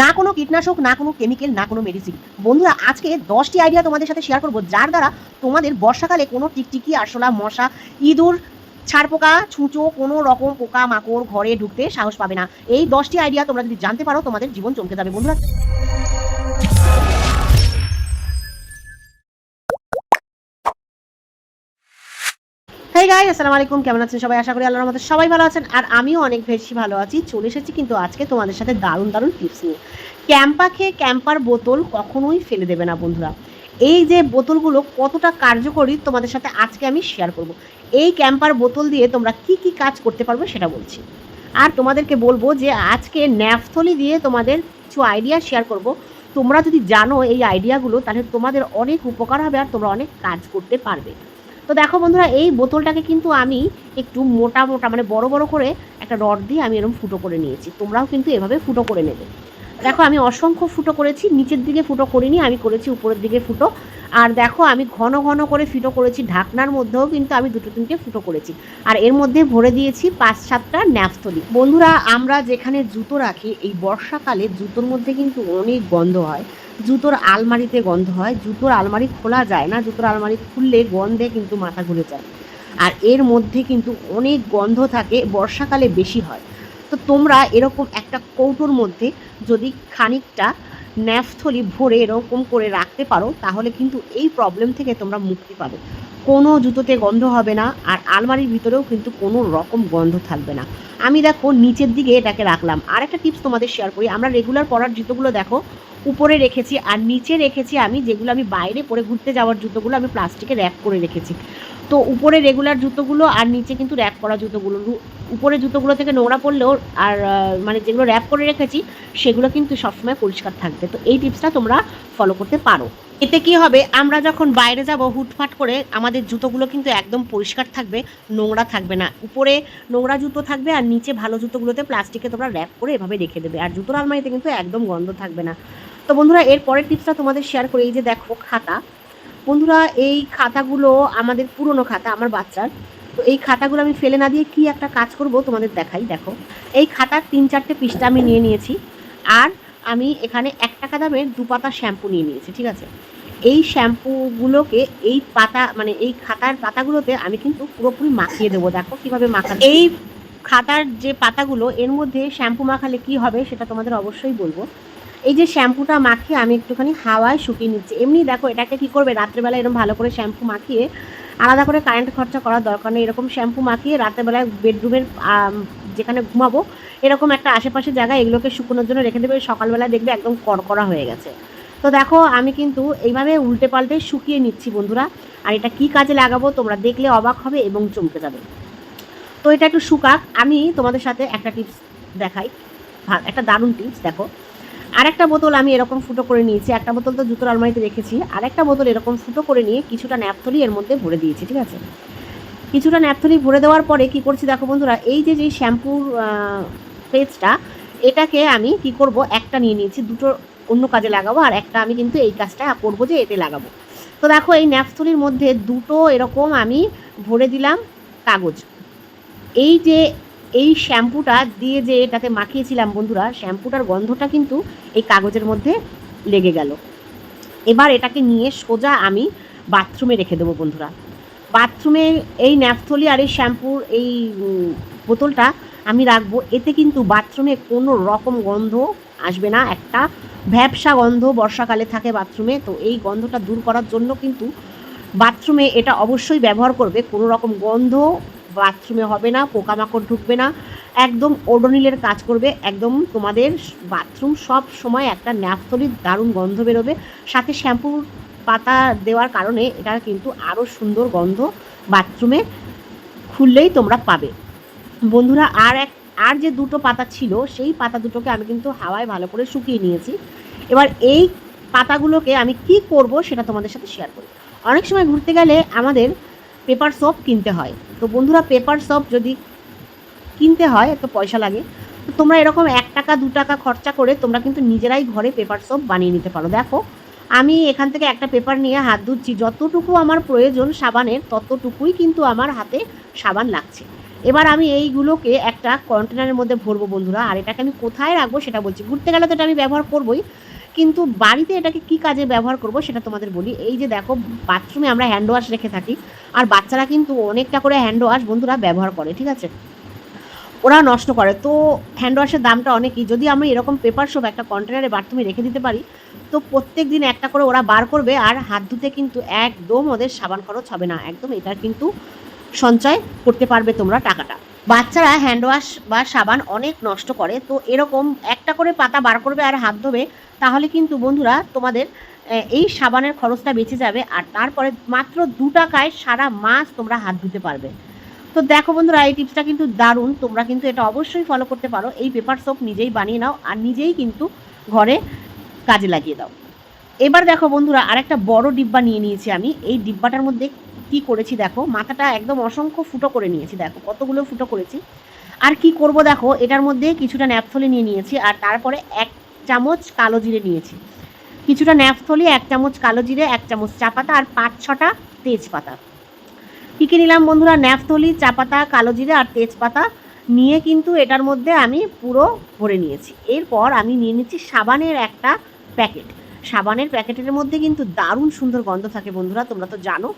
না কোনো কীটনাশক, না কোনো কেমিক্যাল না কোনো মেডিসিন বন্ধুরা, আজকে দশটি আইডিয়া তোমাদের সাথে শেয়ার করব, যার দ্বারা তোমাদের বর্ষাকালে কোনো টিকটিকি, আরশোলা, মশা, ইঁদুর, ছাড়পোকা, ছুঁচো, কোনো রকম পোকা মাকড় ঘরে ঢুকতে সাহস পাবে না। এই দশটি আইডিয়া তোমরা যদি জানতে পারো, তোমাদের জীবন চমকে যাবে। বন্ধুরা হেই গাই আসসালামু আলাইকুম কেমন আছেন সবাই? আশা করি আল্লাহর মধ্যে সবাই ভালো আছেন। আর আমিও অনেক বেশি ভালো আছি। চলে এসেছি কিন্তু আজকে তোমাদের সাথে দারুণ দারুণ টিপস নিয়ে। ক্যাম্পা খেয়ে ক্যাম্পার বোতল কখনোই ফেলে দেবে না বন্ধুরা। এই যে বোতলগুলো কতটা কার্যকরী তোমাদের সাথে আজকে আমি শেয়ার করব। এই ক্যাম্পার বোতল দিয়ে তোমরা কি কি কাজ করতে পারবে সেটা বলছি। আর তোমাদেরকে বলব যে আজকে ন্যাফথলি দিয়ে তোমাদের কিছু আইডিয়া শেয়ার করব। তোমরা যদি জানো এই আইডিয়াগুলো তাহলে তোমাদের অনেক উপকার হবে আর তোমরা অনেক কাজ করতে পারবে। তো দেখো বন্ধুরা, এই বোতলটাকে কিন্তু আমি একটু মোটা মোটা মানে বড় বড় করে একটা রড দিয়ে আমি এরকম ফুটো করে নিয়েছি। তোমরাও কিন্তু এভাবে ফুটো করে নেবে। দেখো, আমি অসংখ্য ফুটো করেছি, নিচের দিকে ফুটো করিনি, আমি করেছি উপরের দিকে ফুটো। আর দেখো, আমি ঘন ঘন করে ফুটো করেছি, ঢাকনার মধ্যেও কিন্তু আমি দুটো তিনটে ফুটো করেছি। আর এর মধ্যে ভরে দিয়েছি পাঁচ সাতটা ন্যাপথলি। বন্ধুরা, আমরা যেখানে জুতো রাখি, এই বর্ষাকালে জুতোর মধ্যে কিন্তু অনেক গন্ধ হয়। জুতোর আলমারিতে গন্ধ হয়, জুতোর আলমারি খোলা যায় না, জুতোর আলমারি খুললে গন্ধে কিন্তু মাথা ঘুরে যায়। আর এর মধ্যে কিন্তু অনেক গন্ধ থাকে, বর্ষাকালে বেশি হয়। তো তোমরা এরকম একটা কৌটোর মধ্যে যদি খানিকটা ন্যাফথলি ভরে এরকম করে রাখতে পারো, তাহলে কিন্তু এই প্রবলেম থেকে তোমরা মুক্তি পাবে। কোনো জুতোতে গন্ধ হবে না, আর আলমারির ভিতরেও কিন্তু কোনো রকম গন্ধ থাকবে না। আমি দেখো নিচের দিকে এটাকে রাখলাম। আর একটা টিপস তোমাদের শেয়ার করি। আমরা রেগুলার পরার জুতোগুলো দেখো উপরে রেখেছি আর নিচে রেখেছি আমি, যেগুলো আমি বাইরে পরে ঘুরতে যাওয়ার জুতোগুলো আমি প্লাস্টিকে র্যাপ করে রেখেছি। তো উপরে রেগুলার জুতোগুলো আর নিচে কিন্তু র্যাপ করা জুতোগুলো। উপরে জুতোগুলো থেকে নোংরা পড়লেও আর মানে যেগুলো র্যাপ করে রেখেছি, সেগুলো কিন্তু সবসময় পরিষ্কার থাকবে। তো এই টিপসটা তোমরা ফলো করতে পারো। এতে কি হবে? আমরা যখন বাইরে যাব, হুটফাট করে আমাদের জুতোগুলো কিন্তু একদম পরিষ্কার থাকবে, নোংরা থাকবে না। উপরে নোংরা জুতো থাকবে আর নিচে ভালো জুতোগুলোতে প্লাস্টিকে তোমরা র্যাপ করে এভাবে রেখে দেবে। আর জুতোর আলমারিতে কিন্তু একদম গন্ধ থাকবে না। তো বন্ধুরা, এর পরের টিপসটা তোমাদের শেয়ার করি। এই যে দেখো খাতা। বন্ধুরা, এই খাতাগুলো আমাদের পুরনো খাতা, আমার বাচ্চার। তো এই খাতাগুলো আমি ফেলে না দিয়ে কি একটা কাজ করব তোমাদের দেখাই, দেখো। এই খাতার তিন চারটে পৃষ্ঠা আমি নিয়ে নিয়েছি। আর আমি এখানে এক টাকা দামের দু পাতা শ্যাম্পু নিয়ে নিয়েছি, ঠিক আছে? এই শ্যাম্পুগুলোকে এই পাতা মানে এই খাতার পাতাগুলোতে আমি কিন্তু পুরোপুরি মাখিয়ে দেবো, দেখো কীভাবে মাখা এই খাতার যে পাতাগুলো, এর মধ্যে শ্যাম্পু মাখালে কি হবে সেটা তোমাদের অবশ্যই বলব। এই যে শ্যাম্পুটা মাখিয়ে আমি একটুখানি হাওয়ায় শুকিয়ে নিচ্ছি। এমনি দেখো এটাকে কি করবে? রাত্রেবেলা এরকম ভালো করে শ্যাম্পু মাখিয়ে আলাদা করে কারেন্ট খরচা করার দরকার নেই। এরকম শ্যাম্পু মাখিয়ে রাত্রেবেলায় বেডরুমের যেখানে ঘুমাবো, এরকম একটা আশেপাশে জায়গায় এগুলোকে শুকোনোর জন্য রেখে দেবে। সকালবেলা দেখবে একদম কড়কড়া হয়ে গেছে। তো দেখো আমি কিন্তু এইভাবে উল্টে পাল্টে শুকিয়ে নিচ্ছি বন্ধুরা। আর এটা কি কাজে লাগাবো তোমরা দেখলে অবাক হবে এবং চমকে যাবে। তো এটা একটু শুকাক। আমি তোমাদের সাথে একটা টিপস দেখাই। একটা দারুণ টিপস দেখো। আরেকটা বোতল আমি এরকম ফুটো করে নিয়েছি। একটা বোতল তো জুতোর আলমারিতে রেখেছি। আরেকটা বোতল এরকম ফুটো করে নিয়ে কিছুটা ন্যাপথলি এর মধ্যে ভরে দিয়েছি, ঠিক আছে? কিছুটা ন্যাপথলি ভরে দেওয়ার পরে কি করছি দেখো বন্ধুরা, এই যে যে শ্যাম্পুর পেজটা এটাকে আমি কি করব, একটা নিয়ে নিয়েছি, দুটো অন্য কাজে লাগাবো, আর একটা আমি কিন্তু এই কাজটা করব যে এতে লাগাবো। তো দেখো এই ন্যাপথলির মধ্যে দুটো এরকম আমি ভরে দিলাম কাগজ। এই যে এই শ্যাম্পুটা দিয়ে যে এটাকে মাখিয়েছিলাম বন্ধুরা, শ্যাম্পুটার গন্ধটা কিন্তু এই কাগজের মধ্যে লেগে গেল। এবার এটাকে নিয়ে সোজা আমি বাথরুমে রেখে দেবো বন্ধুরা। বাথরুমে এই ন্যাপথলি আর এই শ্যাম্পুর এই বোতলটা আমি রাখব। এতে কিন্তু বাথরুমে কোনো রকম গন্ধ আসবে না। একটা ভ্যাবসা গন্ধ বর্ষাকালে থাকে বাথরুমে। তো এই গন্ধটা দূর করার জন্য কিন্তু বাথরুমে এটা অবশ্যই ব্যবহার করবে। কোনো রকম গন্ধ বাথরুমে হবে না, পোকামাকড় ঢুকবে না, একদম ওডোনিলের কাজ করবে, একদম তোমাদের বাথরুম সব সময় একটা ন্যাপথলির দারুণ গন্ধ বেরোবে। সাথে শ্যাম্পুর পাতা দেওয়ার কারণে এটা কিন্তু আরও সুন্দর গন্ধ বাথরুমে খুললেই তোমরা পাবে। বন্ধুরা, আর এক, আর যে দুটো পাতা ছিল, সেই পাতা দুটোকে আমি কিন্তু হাওয়ায় ভালো করে শুকিয়ে নিয়েছি। এবার এই পাতাগুলোকে আমি কি করব সেটা তোমাদের সাথে শেয়ার করি। অনেক সময় ঘুরতে গেলে আমাদের পেপার সপ কিনতে হয়। তো বন্ধুরা পেপার সপ যদি কিনতে হয়, একটা পয়সা লাগে, তো তোমরা এরকম এক টাকা, দু টাকা খরচা করে তোমরা কিন্তু নিজেরাই ঘরে পেপার সপ বানিয়ে নিতে পারো। দেখো, আমি এখান থেকে একটা পেপার নিয়ে হাত ধুচ্ছি। যতটুকু আমার প্রয়োজন সাবানের, ততটুকুই কিন্তু আমার হাতে সাবান লাগছে। এবার আমি এইগুলোকে একটা কন্টেনারের মধ্যে ভরবো বন্ধুরা, আর এটাকে আমি কোথায় রাখব সেটা বলছি। ঘুরতে গেলে তো এটা আমি ব্যবহার করবোই। কিন্তু বাড়িতে এটাকে কি কাজে ব্যবহার করব সেটা তোমাদের বলি। এই যে দেখো বাথরুমে আমরা হ্যান্ড ওয়াশ রেখে থাকি, আর বাচ্চারা কিন্তু অনেকটা করে হ্যান্ড ওয়াশ বন্ধুরা ব্যবহার করে, ঠিক আছে? ওরা নষ্ট করে। তো হ্যান্ড ওয়াশের দামটা অনেকই। যদি আমি এরকম পেপার সব একটা কন্টেনারে বাথরুমে রেখে দিতে পারি, তো প্রত্যেক দিন একটা করে ওরা বার করবে, আর হাত ধুতে কিন্তু একদম ওদের সাবান খরচ হবে না। একদম এটা কিন্তু সঞ্চয় করতে পারবে তোমরা টাকাটা। বাচ্চারা হ্যান্ড ওয়াশ বা সাবান অনেক নষ্ট করে, তো এরকম একটা করে পাতা বার করবে আর হাত ধোবে, তাহলে কিন্তু বন্ধুরা তোমাদের এই সাবানের খরচটা বেঁচে যাবে আর তারপরে মাত্র দু টাকায় সারা মাস তোমরা হাত ধুতে পারবে। তো দেখো বন্ধুরা, এই টিপসটা কিন্তু দারুণ, তোমরা কিন্তু এটা অবশ্যই ফলো করতে পারো। এই পেপার সোপ নিজেই বানিয়ে নাও আর নিজেই কিন্তু ঘরে কাজে লাগিয়ে দাও। এবার দেখো বন্ধুরা আর একটা বড় ডিব্বা নিয়ে নিয়েছি আমি। এই ডিব্বাটার মধ্যে কি করেছি দেখো, মাথাটা একদম অসংখ্য ফুটো করে নিয়েছি দেখো, কতগুলো ফুটো করেছি। আর কি করব দেখো, এটার মধ্যে কিছুটা ন্যাপথলি নিয়ে নিয়েছি, আর তারপরে এক চামচ কালো জিরে নিয়েছি। কিছুটা ন্যাপথলি, এক চামচ কালো জিরে, এক চামচ চা পাতা, আর পাঁচ ছটা তেজপাতা। কী কী নিলাম বন্ধুরা, ন্যাপথলি, চা পাতা, কালো জিরে, আর তেজপাতা নিয়ে কিন্তু এটার মধ্যে আমি পুরো ভরে নিয়েছি। এরপর আমি নিয়ে নিচ্ছি সাবানের একটা প্যাকেট। সাবানের প্যাকেটের মধ্যে কিন্তু দারুণ সুন্দর গন্ধ থাকে বন্ধুরা, তোমরা তো জানো।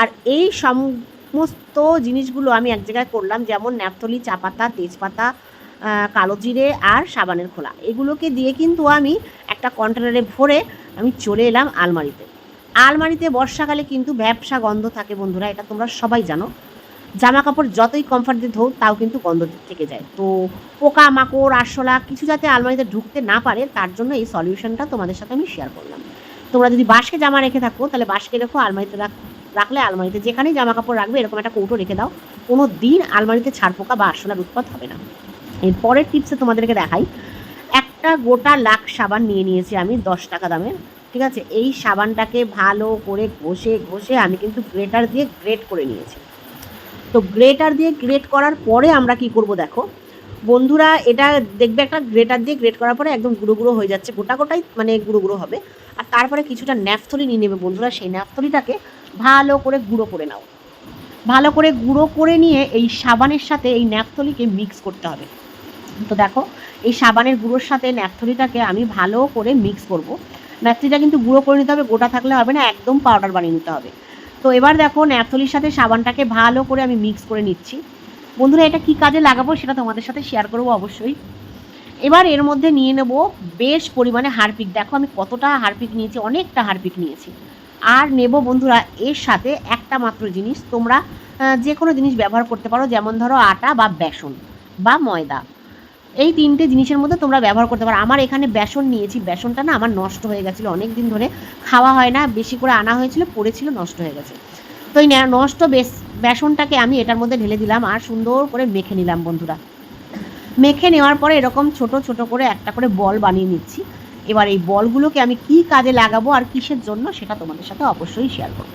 আর এই সমস্ত জিনিসগুলো আমি এক জায়গায় করলাম, যেমন ন্যাপথলি, চা পাতা, তেজপাতা কালো জিরে আর সাবানের খোলা। এগুলোকে দিয়ে কিন্তু আমি একটা কন্টেনারে ভরে আমি চলে এলাম আলমারিতে। আলমারিতে বর্ষাকালে কিন্তু ব্যবসা গন্ধ থাকে বন্ধুরা, এটা তোমরা সবাই জানো। জামা কাপড় যতই কমফর্ট দিয়ে তাও কিন্তু গন্ধ থেকে যায়। তো পোকা মাকড় আরশোলা কিছু যাতে আলমারিতে ঢুকতে না পারে, তার জন্য এই সলিউশনটা তোমাদের সাথে আমি শেয়ার করলাম। তোমরা যদি বাসকে জামা রেখে থাকো, তাহলে বাসকে রেখো, আলমারিতে রাখ, রাখলে আলমারিতে যেখানেই জামা কাপড় রাখবে, এরকম একটা কৌটো রেখে দাও। কোনো দিন আলমারিতে ছাড় পোকা বা আরশোলার উৎপাত হবে না। এর পরের টিপসে তোমাদেরকে দেখাই। একটা গোটা লাখ সাবান নিয়ে নিয়েছি আমি, দশ টাকা দামের ঠিক আছে? এই সাবানটাকে ভালো করে ঘষে ঘষে আমি কিন্তু গ্রেটার দিয়ে গ্রেট করে নিয়েছি। তো গ্রেটার দিয়ে গ্রেট করার পরে আমরা কি করব দেখো? বন্ধুরা, এটা দেখবে একটা গ্রেটার দিয়ে গ্রেট করার পরে একদম গুঁড়ো গুঁড়ো হয়ে যাচ্ছে, গোটা গোটাই মানে গুঁড়ো গুঁড়ো হবে। আর তারপরে কিছুটা ন্যাফথলি নিয়ে নেবে বন্ধুরা, সেই ন্যাফথলিটাকে ভালো করে গুঁড়ো করে নাও। ভালো করে গুঁড়ো করে নিয়ে এই সাবানের সাথে এই ন্যাফথলিকে মিক্স করতে হবে। তো দেখো, এই সাবানের গুঁড়োর সাথে ন্যাপথলিটাকে আমি ভালো করে মিক্স করব। ন্যাপথলিটা কিন্তু গুঁড়ো করে নিতে হবে, গোটা থাকলে হবে না, একদম পাউডার বানিয়ে নিতে হবে। তো এবার দেখো ন্যাপথলির সাথে সাবানটাকে ভালো করে আমি মিক্স করে নিচ্ছি। বন্ধুরা, এটা কি কাজে লাগাবো সেটা তোমাদের সাথে শেয়ার করব অবশ্যই। এবার এর মধ্যে নিয়ে নেব বেশ পরিমাণে হারপিক। দেখো আমি কতটা হারপিক নিয়েছি, অনেকটা হারপিক নিয়েছি। আর নেব বন্ধুরা, এর সাথে একটা মাত্র জিনিস। তোমরা যে কোনো জিনিস ব্যবহার করতে পারো, যেমন ধরো আটা বা বেসন বা ময়দা। এই তিনটে জিনিসের মধ্যে তোমরা ব্যবহার করতে পারো। আমার এখানে বেসন নিয়েছি। বেসনটা না আমার নষ্ট হয়ে গেছিল। অনেক দিন ধরে খাওয়া হয় না, বেশি করে আনা হয়েছিল, পড়েছিল, নষ্ট হয়ে গেছে। তো এই নষ্ট বেস বেসনটাকে আমি এটার মধ্যে ঢেলে দিলাম আর সুন্দর করে মেখে নিলাম বন্ধুরা। মেখে নেওয়ার পরে এরকম ছোট ছোট করে একটা করে বল বানিয়ে নিচ্ছি। এবার এই বলগুলোকে আমি কি কাজে লাগাবো আর কিসের জন্য সেটা তোমাদের সাথে অবশ্যই শেয়ার করব।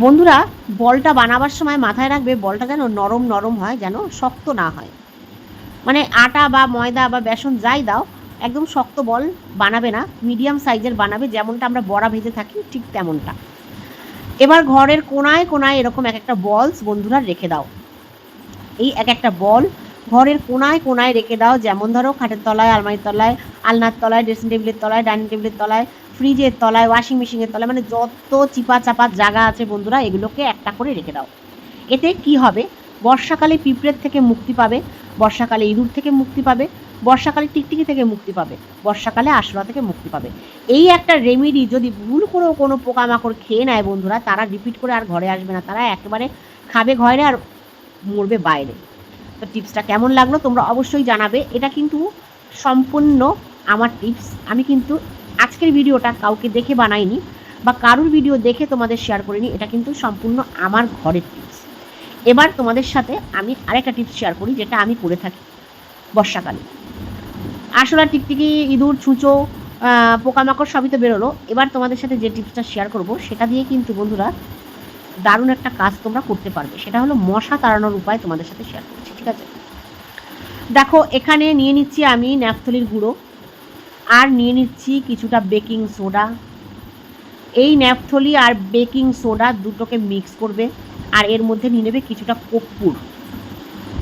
বন্ধুরা, বলটা বানাবার সময় মাথায় রাখবে, বলটা যেন নরম নরম হয়, যেন শক্ত না হয়। মানে আটা বা ময়দা বা বেসন যাই দাও, একদম শক্ত বল বানাবে না মিডিয়াম সাইজের বানাবে, যেমনটা আমরা বড়া ভেজে থাকি ঠিক তেমনটা। এবার ঘরের কোনায় কোনায় এরকম এক একটা বলস বন্ধুরা রেখে দাও। এই এক একটা বল ঘরের কোনায় কোনায় রেখে দাও, যেমন ধরো খাটের তলায়, আলমারির তলায়, আলনার তলায় ড্রেসিং টেবিলের তলায় ডাইনিং টেবিলের তলায় ফ্রিজের তলায় ওয়াশিং মেশিনের তলায় মানে যত চিপা চাপা জায়গা আছে বন্ধুরা, এগুলোকে একটা করে রেখে দাও। এতে কি হবে? বর্ষাকালে পিঁপড়ের থেকে মুক্তি পাবে, বর্ষাকালে ইঁদুর থেকে মুক্তি পাবে, বর্ষাকালে টিকটিকি থেকে মুক্তি পাবে, বর্ষাকালে আশলা থেকে মুক্তি পাবে। এই একটা রেমেডি যদি ভুল করেও কোনো পোকামাকড় খেয়ে নেয় বন্ধুরা, তারা রিপিট করে আর ঘরে আসবে না। তারা একেবারে খাবে ঘরে আর মরবে বাইরে। তো টিপসটা কেমন লাগল তোমরা অবশ্যই জানাবে। এটা কিন্তু সম্পূর্ণ আমার টিপস আমি কিন্তু আজকের ভিডিওটা কাউকে দেখে বানাইনি বা কারুর ভিডিও দেখে তোমাদের শেয়ার করিনি, এটা কিন্তু সম্পূর্ণ আমার ঘরের টিপস এবার তোমাদের সাথে আমি আরেকটা টিপস শেয়ার করি, যেটা আমি করে থাকি বর্ষাকালে। আসলে টিকটিকি, ইঁদুর, ছুঁচো পোকামাকড় সবই তো বেরোলো। এবার তোমাদের সাথে যে টিপসটা শেয়ার করব, সেটা দিয়ে কিন্তু বন্ধুরা দারুণ একটা কাজ তোমরা করতে পারবে। সেটা হলো মশা তাড়ানোর উপায় তোমাদের সাথে শেয়ার করছি, ঠিক আছে? দেখো, এখানে নিয়ে নিচ্ছি আমি ন্যাপথলির গুঁড়ো, আর নিয়ে নিচ্ছি কিছুটা বেকিং সোডা। এই ন্যাপথলি আর বেকিং সোডা দুটোকে মিক্স করবে। আর এর মধ্যে নিয়ে নেবে কিছুটা কর্পূর।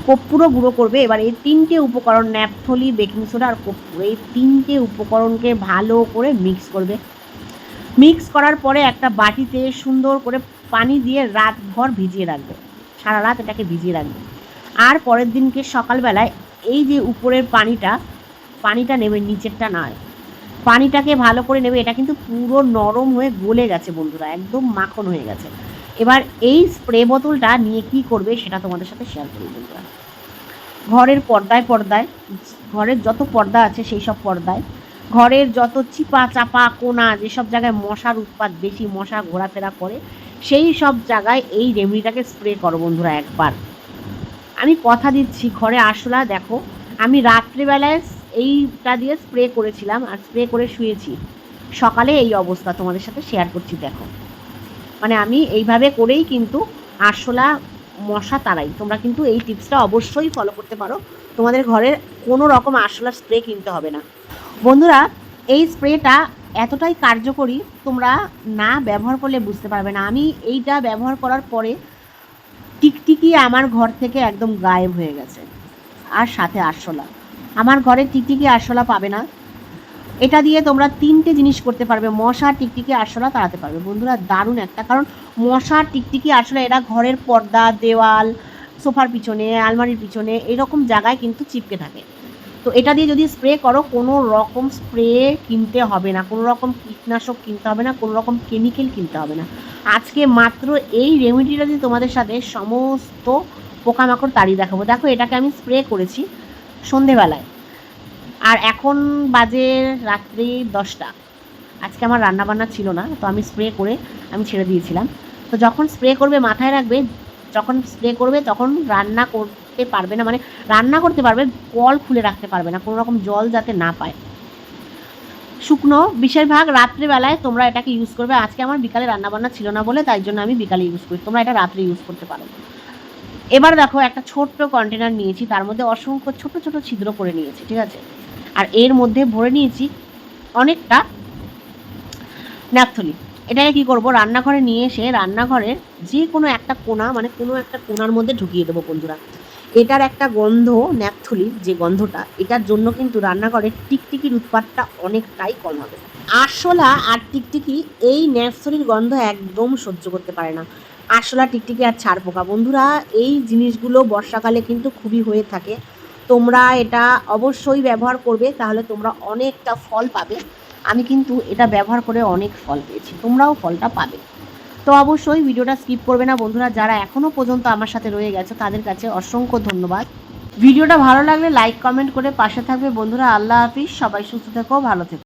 কর্পূরও গুঁড়ো করবে। এবার এই তিনটে উপকরণ, ন্যাপথলি, বেকিং সোডা আর কর্পূর, এই তিনটে উপকরণকে ভালো করে মিক্স করবে। মিক্স করার পরে একটা বাটিতে সুন্দর করে পানি দিয়ে রাতভর ভিজিয়ে রাখবে। সারা রাত এটাকে ভিজিয়ে রাখবে। আর পরের দিনকে সকালবেলায় এই যে উপরের পানিটা পানিটা নেবে, নিচেরটা নয়। পানিটাকে ভালো করে নেবে। এটা কিন্তু পুরো নরম হয়ে গলে গেছে বন্ধুরা। একদম মাখন হয়ে গেছে। এবার এই স্প্রে বোতলটা নিয়ে কি করবে সেটা তোমাদের সাথে শেয়ার করি বন্ধুরা। ঘরের পর্দায় পর্দায়, ঘরের যত পর্দা আছে সেই সব পর্দায়, ঘরের যত চিপা, চাপা, কোনা, যেসব জায়গায় মশার উৎপাত বেশি, মশা ঘোরাফেরা করে, সেই সব জায়গায় এই রেমেডিটাকে স্প্রে করো বন্ধুরা একবার। আমি কথা দিচ্ছি, ঘরে আসলা, দেখো, আমি রাত্রিবেলায় এইটা দিয়ে স্প্রে করেছিলাম, আর স্প্রে করে শুয়েছি। সকালে এই অবস্থা তোমাদের সাথে শেয়ার করছি, দেখো। মানে আমি এইভাবে করেই কিন্তু আরশোলা মশা তাড়াই। তোমরা কিন্তু এই টিপসটা অবশ্যই ফলো করতে পারো। তোমাদের ঘরের কোনো রকম আরশোলা স্প্রে কিনতে হবে না। বন্ধুরা, এই স্প্রেটা এতটাই কার্যকরী, তোমরা না ব্যবহার করলে বুঝতে পারবে না। আমি এইটা ব্যবহার করার পরে টিকটিকি আমার ঘর থেকে একদম গায়েব হয়ে গেছে। আর সাথে আরশোলা। আমার ঘরে টিকটিকি আরশোলা পাবে না। এটা দিয়ে তোমরা তিনটে জিনিস করতে পারবে। মশা টিকটিকি আরশোলা তাড়াতে পারবে। বন্ধুরা, দারুণ একটা। কারণ মশা টিকটিকি আরশোলা, এরা ঘরের পর্দা, দেওয়াল, সোফার পিছনে, আলমারির পিছনে এরকম জায়গায় কিন্তু চিপকে থাকে। তো এটা দিয়ে যদি স্প্রে করো, কোনো রকম স্প্রে কিনতে হবে না। কোনো রকম কীটনাশক কিনতে হবে না। কোনো রকম কেমিক্যাল কিনতে হবে না। আজকে মাত্র এই রেমেডিটা দিয়ে তোমাদের সাথে সমস্ত পোকামাকড় তাড়িয়ে দেখাবো। দেখো, এটাকে আমি স্প্রে করেছি সন্ধেবেলায়। আর এখন বাজে রাত্রি দশটা। আজকে আমার রান্নাবান্না ছিল না, তো আমি স্প্রে করে আমি ছেড়ে দিয়েছিলাম। তো যখন স্প্রে করবে মাথায় রাখবে, যখন স্প্রে করবে তখন রান্না করতে পারবে না মানে রান্না করতে পারবে, কল খুলে রাখতে পারবে না, কোনো রকম জল যাতে না পায়। শুকনো বেশিরভাগ রাত্রিবেলায় তোমরা এটাকে ইউজ করবে। আজকে আমার বিকালে রান্নাবান্না ছিল না বলে তাই জন্য আমি বিকালে ইউজ করি। তোমরা এটা রাত্রে ইউজ করতে পারো। এবার দেখো একটা ছোট্ট কন্টেনার নিয়েছি, তার মধ্যে অসংখ্য ছোট ছোট ছিদ্র করে নিয়েছি, ঠিক আছে? আর এর মধ্যে ভরে নিয়েছি অনেকটা ন্যাপথলি। এটাকে কি করব? রান্নাঘরে নিয়ে এসে রান্নাঘরের যে কোনো একটা কোণা মানে কোনো একটা কোণার মধ্যে ঢুকিয়ে দেবো বন্ধুরা। এটার একটা গন্ধ ন্যাপথলির যে গন্ধটা, এটার জন্য কিন্তু রান্নাঘরের টিকটিকির উৎপাতটা অনেকটাই কম হবে। আরশোলা আর টিকটিকি এই ন্যাপথলির গন্ধ একদম সহ্য করতে পারে না। আরশোলা, টিকটিকি আর ছাড় পোকা বন্ধুরা, এই জিনিসগুলো বর্ষাকালে কিন্তু খুবই হয়ে থাকে। তোমরা এটা অবশ্যই ব্যবহার করবে, তাহলে তোমরা অনেকটা ফল পাবে। আমি কিন্তু এটা ব্যবহার করে অনেক ফল পেয়েছি, তোমরাও ফলটা পাবে। তো অবশ্যই ভিডিওটা স্কিপ করবে না বন্ধুরা, যারা এখনও পর্যন্ত আমার সাথে রয়ে গেছে, তাদের কাছে অসংখ্য ধন্যবাদ। ভিডিওটা ভালো লাগলে লাইক কমেন্ট করে পাশে থাকবে বন্ধুরা, আল্লাহ হাফিজ, সবাই সুস্থ থেকো, ভালো থেকো।